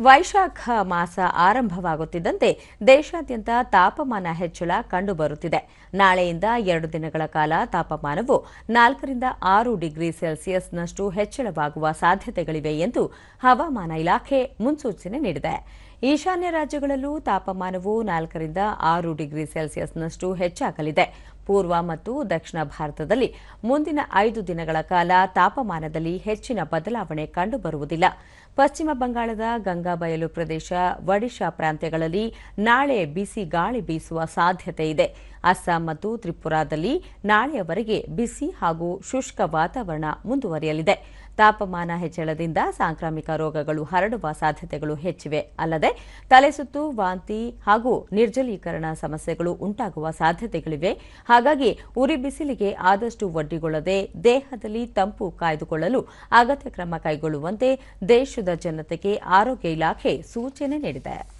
ವೈಶಾಖ ಮಾಸ ಆರಂಭವಾಗುತ್ತಿದ್ದಂತೆ ದೇಶಾದ್ಯಂತ ತಾಪಮಾನ ಹೆಚ್ಚಳ ಕಂಡುಬರುತ್ತಿದೆ. ನಾಳೆಯಿಂದ ಎರಡು ದಿನಗಳ ಕಾಲ ತಾಪಮಾನವು ನಾಲ್ಕರಿಂದ ಆರು ಡಿಗ್ರಿ ಸೆಲ್ಸಿಯಸ್ನಷ್ಟು ಹೆಚ್ಚಳವಾಗುವ ಸಾಧ್ಯತೆಗಳಿವೆ ಎಂದು ಹವಾಮಾನ ಇಲಾಖೆ ಮುನ್ಸೂಚನೆ ನೀಡಿದೆ. ಈಶಾನ್ಯ ರಾಜ್ಯಗಳಲ್ಲೂ ತಾಪಮಾನವು ನಾಲ್ಕರಿಂದ ಆರು ಡಿಗ್ರಿ ಸೆಲ್ಸಿಯಸ್ನಷ್ಟು ಹೆಚ್ಚಾಗಲಿದೆ. ಪೂರ್ವ ಮತ್ತು ದಕ್ಷಿಣ ಭಾರತದಲ್ಲಿ ಮುಂದಿನ ಐದು ದಿನಗಳ ಕಾಲ ತಾಪಮಾನದಲ್ಲಿ ಹೆಚ್ಚಿನ ಬದಲಾವಣೆ ಕಂಡುಬರುವುದಿಲ್ಲ. ಪಶ್ಚಿಮ ಬಂಗಾಳದ ಗಂಗಾಬಯಲು ಪ್ರದೇಶ, ಒಡಿಶಾ ಪ್ರಾಂತ್ಯಗಳಲ್ಲಿ ನಾಳೆ ಬಿಸಿ ಗಾಳಿ ಬೀಸುವ ಸಾಧ್ಯತೆ ಇದೆ. ಅಸ್ಸಾಂ ಮತ್ತು ತ್ರಿಪುರಾದಲ್ಲಿ ನಾಳೆಯವರೆಗೆ ಬಿಸಿ ಹಾಗೂ ಶುಷ್ಕ ವಾತಾವರಣ ಮುಂದುವರಿಯಲಿದೆ. ತಾಪಮಾನ ಹೆಚ್ಚಳದಿಂದ ಸಾಂಕ್ರಾಮಿಕ ರೋಗಗಳು ಹರಡುವ ಸಾಧ್ಯತೆಗಳು ಹೆಚ್ಚಿವೆ. ಅಲ್ಲದೆ ತಲೆಸುತ್ತು ವಾಂತಿ ಹಾಗೂ ನಿರ್ಜಲೀಕರಣ ಸಮಸ್ಯೆಗಳು ಉಂಟಾಗುವ ಸಾಧ್ಯತೆಗಳಿವೆ. ಹಾಗಾಗಿ ಉರಿ ಬಿಸಿಲಿಗೆ ಆದಷ್ಟು ಒಡ್ಡಿಗೊಳ್ಳದೆ ದೇಹದಲ್ಲಿ ತಂಪು ಕಾಯ್ದುಕೊಳ್ಳಲು ಅಗತ್ಯ ಕ್ರಮ ಕೈಗೊಳ್ಳುವಂತೆ ದೇಶದ ಜನತೆಗೆ ಆರೋಗ್ಯ ಇಲಾಖೆ ಸೂಚನೆ ನೀಡಿದೆ.